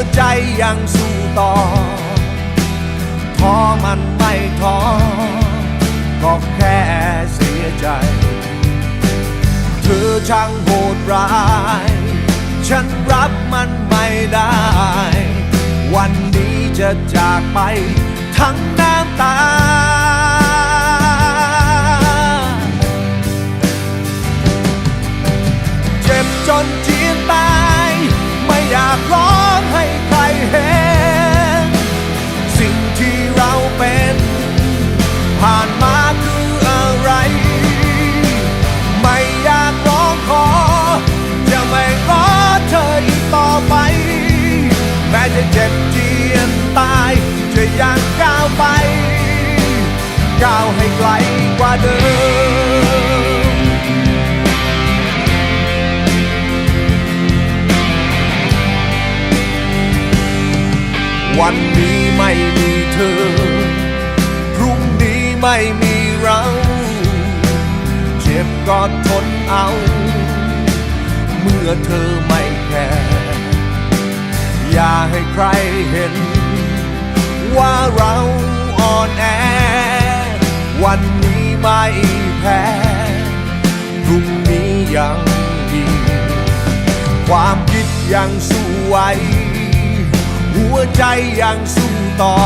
วใจยังสู้ต่อท้อมันไม่ท้อก็แค่เสียใจ เธอช่างโหดร้าย ฉันรับมันไม่ได้ วันนี้จะจากไปทั้งน้ำตา เจ็บเจียนตายจะยังก้าวไป ก้าวให้ไกลกว่าเดิม วันนี้ไม่มีเธอ พรุ่งนี้ไม่มีเรา เจ็บก็ทนเอา เมื่อเธอไม่แคร์ ให้ใครเห็น ว่าเราอ่อนแอ วันนี้ไม่แพ้พรุ่งนี้ยังดีความคิดยังสู้ไหวหัวใจยังสู้ต่อ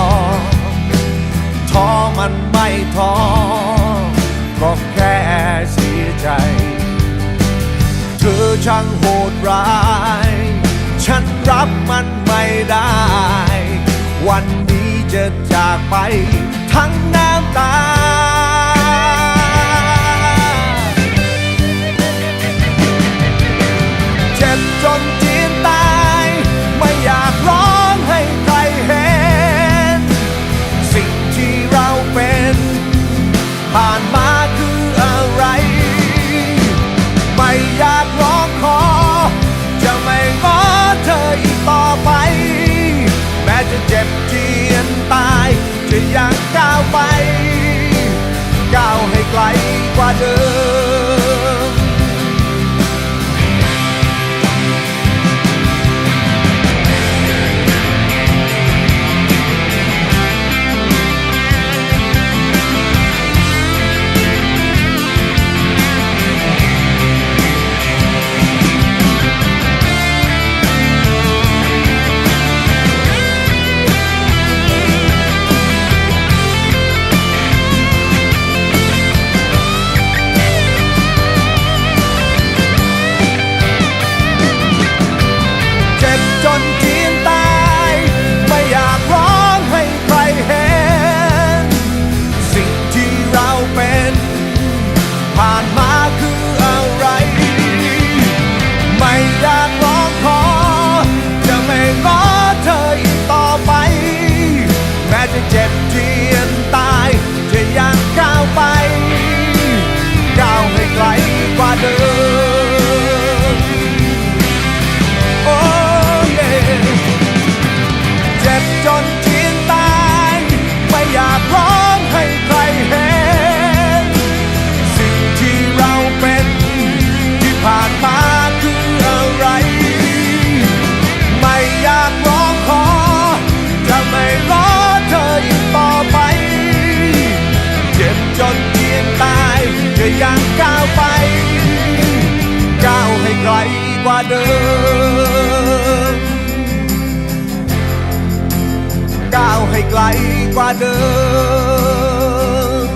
ท้อมันไม่ท้อก็แค่เสียใจ เธอช่างโหดร้าย ฉันรับมัน ไม่ได้ วันนี้จะจากไปทั้งน้ำตา จ็บจนเจียนตาย ไม่อยากร้องให้ใครเห็น สิ่งที่เราเป็นที่ผ่านมาคืออะไร ไม่อยากร้องขอ จะไม่รอเธออีกต่อไป เจ็บจนเจียนตายจะยังก้าวไป ก้าวให้ไกลกว่าเดิม ให้ไกลกว่าเดิม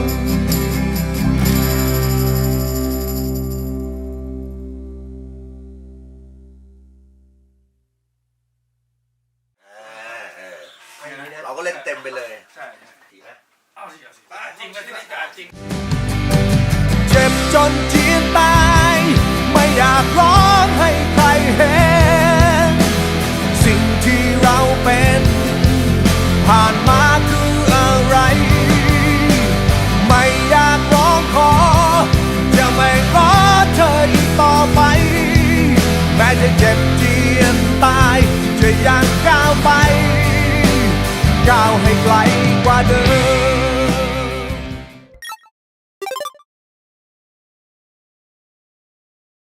เราก็เล่นเต็มไปเลย ใช่ดีไหมเอาสิเอาสิจริงก็ที่นี่จ่าจริง เจ็บจนเจียนตาย ไม่อยากร้อง ไป ก้าวให้ไกลกว่าเดิม